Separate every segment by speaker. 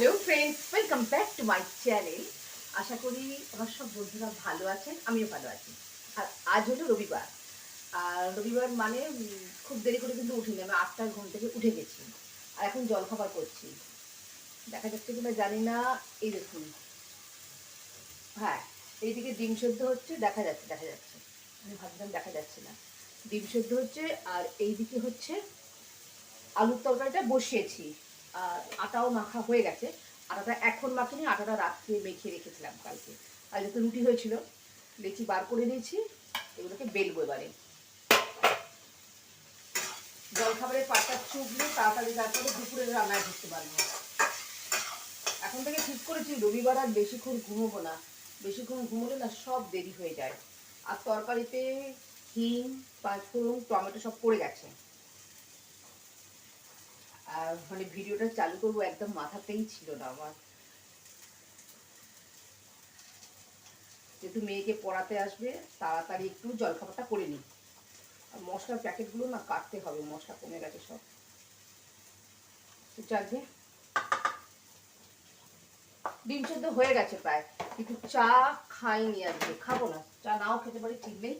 Speaker 1: Hello friends welcome back to my channel আশা করি আমার সব বন্ধুরা ভালো আছেন, আমিও ভালো আছি। আর আজ হলো রবিবার। আর রবিবার মানে খুব দেরি করে কিন্তু উঠিনি, আমি আটটার ঘুম থেকে উঠে গেছি। আর এখন জলখাবার করছি। দেখা যাচ্ছে কিনা জানি না, এই দেখুন। হ্যাঁ এইদিকে ডিম সেদ্ধ হচ্ছে, দেখা যাচ্ছে দেখা যাচ্ছে। আমি ভাবছিলাম দেখা যাচ্ছে না। ডিম সেদ্ধ হচ্ছে, আর এইদিকে হচ্ছে আলুর তরকারিটা বসিয়েছি। আটাও মাখা হয়ে গেছে। আটাটা এখন মাখিনি, আটাটা রাত্রে মেখে রেখেছিলাম কালকে। আর যেহেতু রুটি হয়েছিল। লেচি বার করে নিয়েছি, এগুলোকে বেলবো এবারে। জলখাবারের পাটা চুবলে তাড়াতাড়ি তারপরে দুপুরে রান্নায় ঢুকতে পারব। এখন থেকে ঠিক করেছি, রবিবার আর বেশিক্ষণ ঘুমোবো না। বেশিক্ষণ ঘুমোলে না সব দেরি হয়ে যায়। আর তরকারিতে হিং, পাঁচফোড়ন, টমেটো সব পড়ে গেছে। মানে ভিডিওটা চালু করব একদম মাথাতেই ছিল না আমার। যেহেতু মেয়েকে পড়াতে আসবে, তাড়াতাড়ি একটু জলখাবারটা করে নিই। আর মশলার প্যাকেটগুলো না কাটতে হবে, মশলা কমে গেছে সব। যাকে ডিম সেদ্ধ হয়ে গেছে প্রায়। কিন্তু চা খাইনি আজকে, খাব না। চা নাও খেতে পারি, ঠিক নেই।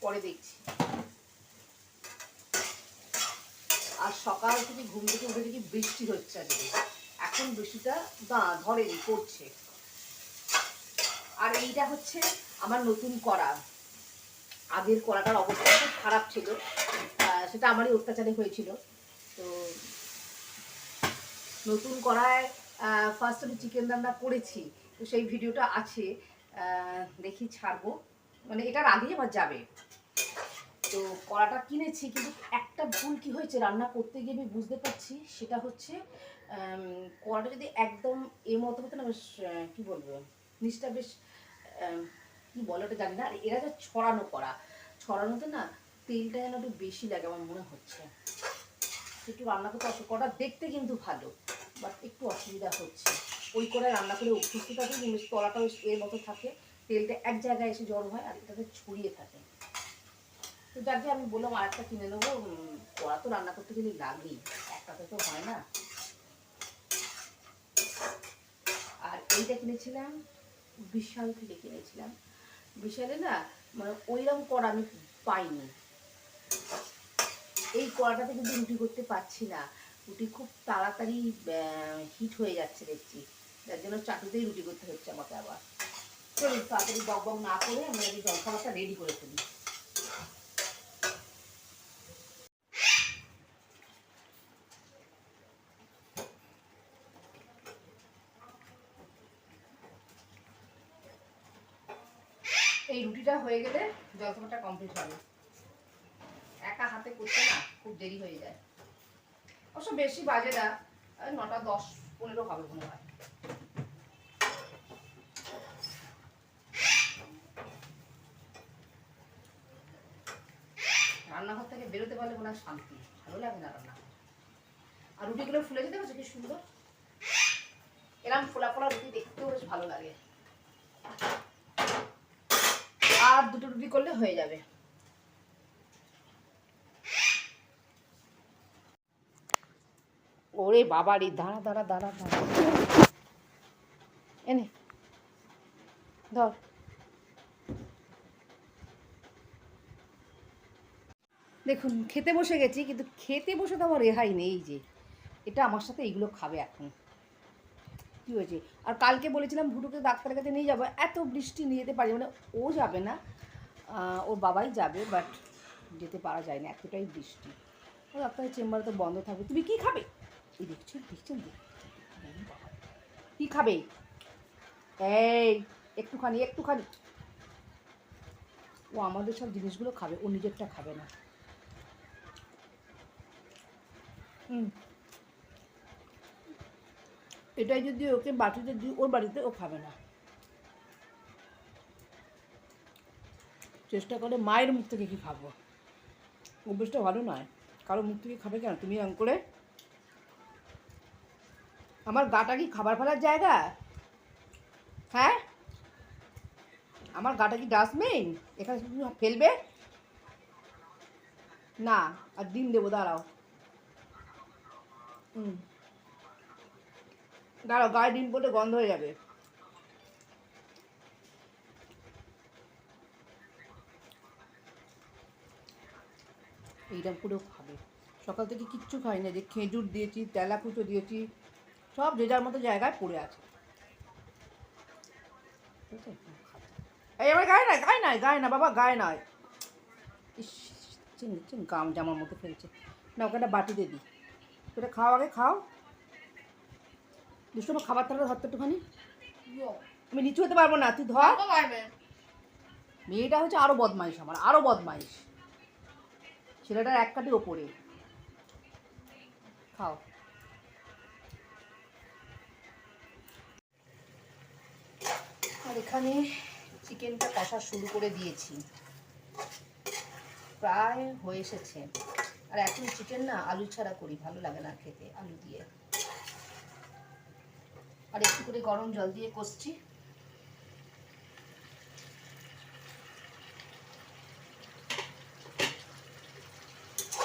Speaker 1: পরে দেখছি। আর সকাল থেকে ঘুম থেকে উঠে দেখি বৃষ্টি হচ্ছে আজকে এখন বৃষ্টিটা ধরেনি, পড়ছে। আর এইটা হচ্ছে আমার নতুন করা আগের কড়াটার অবস্থা খুব খারাপ ছিল। সেটা আমারই অত্যাচারে হয়েছিল। তো নতুন কড়ায় ফার্স্ট আমি চিকেন রান্না করেছি। তো সেই ভিডিওটা আছে। দেখি ছাড়বো। মানে এটার আগেই আমার যাবে। তো কড়াটা কিনেছি, কিন্তু একটা ভুল কি হয়েছে রান্না করতে গিয়ে আমি বুঝতে পারছি, সেটা হচ্ছে কড়াটা যদি একদম এর মতো হতো না, বেশ কী বলব, জিনিসটা বেশ কী বলে ওটা জানি না, আর এরা যে ছড়ানো করা ছড়ানোতে না তেলটা যেন একটু বেশি লাগে আমার মনে হচ্ছে। একটু রান্না করতে অসুবিধা, কড়া দেখতে কিন্তু ভালো বাট একটু অসুবিধা হচ্ছে। ওই কড়ায় রান্না করে অভ্যস্ত থাকে তলাটাও এর মতো থাকে, তেলটা এক জায়গায় এসে জড়ো হয় আর এটাতে ছড়িয়ে থাকে। তো যাকে আমি বললাম আর একটা কিনে নেব কড়া তো রান্না করতে গেলে লাগবেই, একটাতে তো হয় না। আর এইটা কিনেছিলাম, বিশাল থেকে কিনেছিলাম। বিশালে না মানে ওইরকম কড়া আমি পাইনি। এই কড়াটাতে কিন্তু রুটি করতে পারছি না। রুটি খুব তাড়াতাড়ি হিট হয়ে যাচ্ছে দেখছি। যার জন্য চাটুতেই রুটি করতে হচ্ছে আমাকে আবার। চলুন, তাড়াতাড়ি বক বক না করে আমি আগে জলখাবারটা রেডি করে ফেলি। এই রুটিটা হয়ে গেলে জলখাবারটা কমপ্লিট হবে। একা হাতে করতে না খুব দেরি হয়ে যায়। অবশ্য বেশি বাজে না নটা দশ পনেরো হবে মনে হয়। রান্নাঘর থেকে বেরোতে পারলে মনে হয় শান্তি, ভালো লাগে না রান্না। আর রুটিগুলো ফুলে যেতে পারছে কি সুন্দর? এরকম ফোলা ফোলা রুটি দেখতেও বেশ ভালো লাগে। আর দুটো রুটি করলে হয়ে যাবে। ওরে বাবারি, দাঁড়া দাঁড়া দাঁড়া দাঁড়া। এনে ধর। দেখুন, খেতে বসে গেছি, কিন্তু খেতে বসে তো আমার রেহাই নেই যে। এটা আমার সাথে এইগুলো খাবে এখন। কী হয়েছে? আর কালকে বলেছিলাম ভুটুকে ডাক্তারের কাছে নিয়ে যাব, এত বৃষ্টি নিয়ে যেতে পারি মানে ও যাবে না ওর বাবাই যাবে বাট যেতে পারা যায় না, এতটাই বৃষ্টি। ও ডাক্তারের চেম্বার তো বন্ধ থাকবে। তুমি কি খাবে? এই দেখছ দেখছেন? কি খাবে? এই, একটুখানি একটুখানি। ও আমাদের সব জিনিসগুলো খাবে, ও নিজেরটা খাবে না। হুম। এটাই যদি ওকে বাটিতে দিই ওর বাড়িতে ও খাবে না। চেষ্টা করে মায়ের মুখ থেকে কি খাব? অভ্যেসটা ভালো নয়। কারও মুখ থেকে খাবে কেন? তুমি এরকম করে আমার গাটা কি খাবার ফেলার জায়গা? হ্যাঁ? আমার গাটা কি ডাস্টবিন? এখানে শুধু ফেলবে? না, আর ডিম দেবো, দাঁড়াও। হুম।
Speaker 2: দাঁড়াও, গায়ে ডিম পড়লে গন্ধ হয়ে যাবে। এইটা পুরো খাবে। সকাল থেকে কিচ্ছু খাই না যে খেজুর দিয়েছি তেলা কুচো দিয়েছি, সব যে যার মতো জায়গায় পড়ে আছে। এই আমার গায়ে নাই গায়ে নাই, গায়ে না বাবা, গায়ে নয় ইস গাম জামার মতো ফেলছে। না ওখানে বাটিতে দিই। ওটা খাও আগে, খাও। দুশো খাবার তাহলে ধরতে একটুখানি। আমি নিচু হতে পারব না তুই ধর। মেয়েটা হচ্ছে আরও বদমাইশ আমার আরও বদমাইশ। ছেলেটার এক কাটি ওপরে। খাও। আর এখানে চিকেনটা কষা শুরু করে দিয়েছি। প্রায় হয়ে এসেছে। আর এখন চিকেন না আলু ছাড়া করি ভালো লাগে না খেতে আলু দিয়ে। আর একটু করে গরম জল দিয়ে কষছি।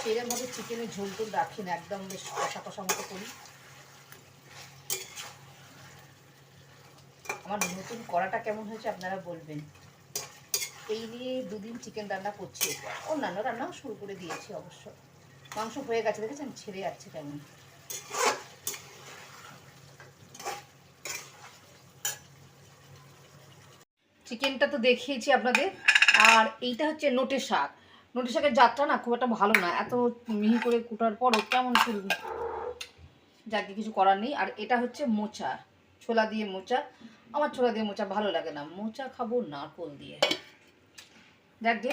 Speaker 2: এরকমভাবে চিকেনের ঝোল টোল রাখি না একদম বেশ কষা কষা মতো করি। আমার নতুন কড়াটা কেমন হয়েছে আপনারা বলবেন। এই নিয়ে দুদিন চিকেন রান্না করছি। অন্যান্য রান্নাও শুরু করে দিয়েছি অবশ্য। মাংস হয়ে গেছে, দেখেছেন? ছেড়ে যাচ্ছে কেমন। চিকেনটা তো দেখিয়েছি আপনাদের। আর এইটা হচ্ছে নোটে শাক। নোটে শাকের যাত্রা না খুব একটা ভালো না। এত মিহি করে কুটার পরও কেমন শুনব যাকে কিছু করার নেই। আর এটা হচ্ছে মোচা। ছোলা দিয়ে মোচা। আমার ছোলা দিয়ে মোচা ভালো লাগে না। মোচা খাব নারকোল দিয়ে। দেখ গে।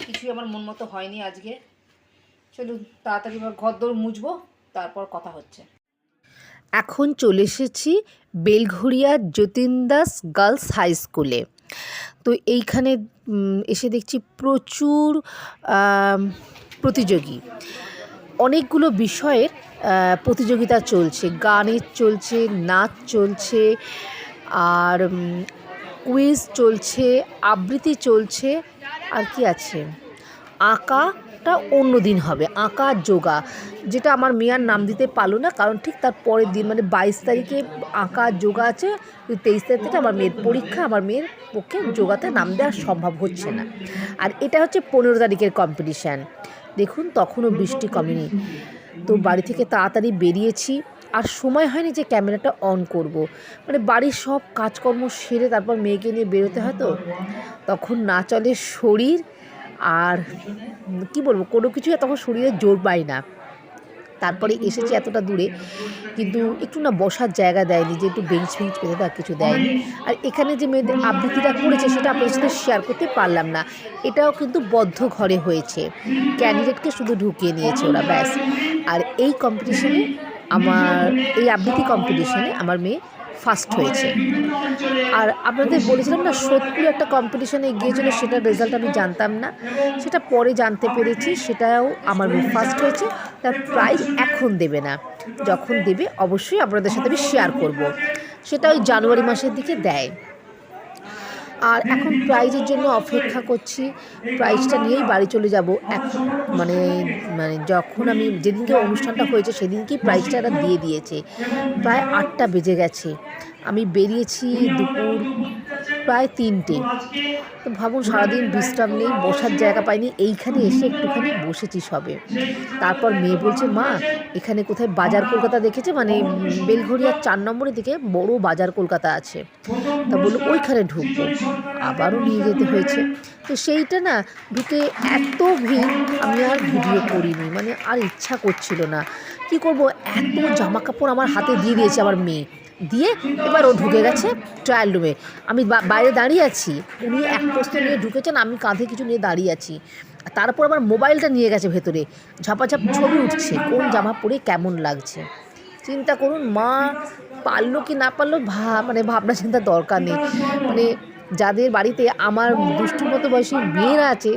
Speaker 2: কিছুই আমার মন মতো হয়নি আজকে। চলুন, তাড়াতাড়ি এবার ঘর দৌড় মুছবো। তারপর কথা হচ্ছে।
Speaker 1: এখন চলে এসেছি বেলঘরিয়া যতীন দাস গার্লস হাই স্কুলে। তো এইখানে এসে দেখছি প্রচুর প্রতিযোগী। অনেকগুলো বিষয়ের প্রতিযোগিতা চলছে। গানের চলছে, নাচ চলছে, আর কুইজ চলছে, আবৃত্তি চলছে, আর কি আছে? আঁকাটা অন্য দিন হবে আঁকা যোগা, যেটা আমার মেয়ার নাম দিতে পারল না, কারণ ঠিক তার পরের দিন মানে বাইশ তারিখে আঁকা যোগা আছে তেইশ তারিখ থেকে আমার মেয়ের পরীক্ষা, আমার মেয়ের পক্ষে যোগাতে নাম দেওয়া সম্ভব হচ্ছে না। আর এটা হচ্ছে পনেরো তারিখের কম্পিটিশান দেখুন, তখনও বৃষ্টি কমেনি। তো বাড়ি থেকে তাড়াতাড়ি বেরিয়েছি, আর সময় হয়নি যে ক্যামেরাটা অন করব। মানে বাড়ির সব কাজকর্ম সেরে তারপর মেয়েকে নিয়ে বেরোতে হয় তো? তখন না চলে শরীর আর কি বলব, কোনো কিছুই তখন শরীরে জোর পাই না। তারপরে এসেছি এতটা দূরে, কিন্তু একটু না বসার জায়গা দেয়নি, যে একটু বেঞ্চ ফেঞ্চ পেতে তার কিছু দেয়নি। আর এখানে যে মেয়েদের আবৃত্তিটা করেছে, সেটা আপনাদের সাথে শেয়ার করতে পারলাম না। এটাও কিন্তু বদ্ধ ঘরে হয়েছে। ক্যান্ডিডেটকে শুধু ঢুকিয়ে নিয়েছে ওরা, ব্যাস। আর এই কম্পিটিশনে আমার, এই আবৃত্তি কম্পিটিশনে আমার মেয়ে ফার্স্ট হয়েছে। আর আপনাদের বলেছিলাম না, সত্যি একটা কম্পিটিশনে গিয়েছিল, সেটার রেজাল্ট আমি জানতাম না। সেটা পরে জানতে পেরেছি, সেটাও আমার রুম ফার্স্ট হয়েছে। তার প্রাইজ এখন দেবে না। যখন দেবে, অবশ্যই আপনাদের সাথে আমি শেয়ার করব। সেটা ওই জানুয়ারি মাসের দিকে দেয়। আর এখন প্রাইজের জন্য অপেক্ষা করছি। প্রাইজটা নিয়েই বাড়ি চলে যাব। এক মানে মানে যখন আমি যেদিনকে অনুষ্ঠানটা হয়েছে সেদিনকেই প্রাইজটা এরা দিয়ে দিয়েছে। প্রায় আটটা বেজে গেছে। আমি বেরিয়েছি দুপুর প্রায় তিনটে। তো ভাবুন, সারাদিন বিশ্রাম নেই, বসার জায়গা পাইনি, এইখানে এসে একটুখানি বসেছি সবে। তারপর মেয়ে বলছে, মা, এখানে কোথায় বাজার কলকাতা দেখেছে? মানে বেলঘরিয়ার চার নম্বরের দিকে বড় বাজার কলকাতা আছে। তা বলল, ওইখানে ঢুকবো। আবারও নিয়ে যেতে হয়েছে। তো সেইটা না, ঢুকে এত ভিড়, আমি আর ভিডিও করিনি মানে আর ইচ্ছা করছিল না। কি করব? এত জামা কাপড় আমার হাতে দিয়ে দিয়েছে আমার মেয়ে। দিয়ে এবার ও ঢুকে গেছে ট্রায়াল রুমে আমি বাইরে দাঁড়িয়ে আছি। উনি এক পোস্ত নিয়ে ঢুকেছেন, আমি কাঁধে কিছু নিয়ে দাঁড়িয়ে আছি। তারপর আমার মোবাইলটা নিয়ে গেছে ভেতরে। ঝাপাঝাপ ছবি উঠছে, কোন জামা পরে কেমন লাগছে। চিন্তা করুন, মা পারল কি না পারল ভা মানে ভাবনা চিন্তার দরকার নেই। মানে যাদের বাড়িতে আমার দুষ্টুর মতো বয়সী মেয়েরা আছে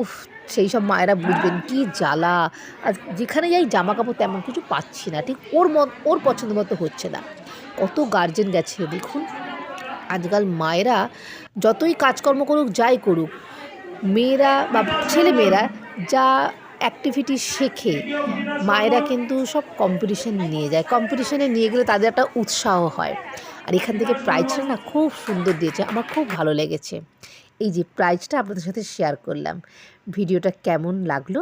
Speaker 1: উফ, সেই সব মায়েরা বুঝবেন কি জ্বালা। আর যেখানে যাই জামা কাপড় তেমন কিছু পাচ্ছি না, ঠিক ওর মত ওর পছন্দ মতো হচ্ছে না। কত গার্জেন গেছে দেখুন। আজকাল মায়েরা যতই কাজকর্ম করুক, যাই করুক, মেয়েরা বা ছেলে মেয়েরা যা অ্যাক্টিভিটি শেখে, মায়েরা কিন্তু সব কম্পিটিশন নিয়ে যায়। কম্পিটিশনে নিয়ে গেলে তাদের একটা উৎসাহ হয়। আর এখান থেকে প্রাইজটা না, খুব সুন্দর দিয়েছে, আমার খুব ভালো লেগেছে। এই যে প্রাইজটা আপনাদের সাথে শেয়ার করলাম, ভিডিওটা কেমন লাগল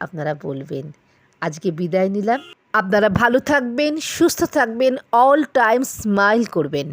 Speaker 1: আপনারা বলবেন। আজকে বিদায় নিলাম। আপনারা ভালো থাকবেন, সুস্থ থাকবেন অল টাইম স্মাইল করবেন।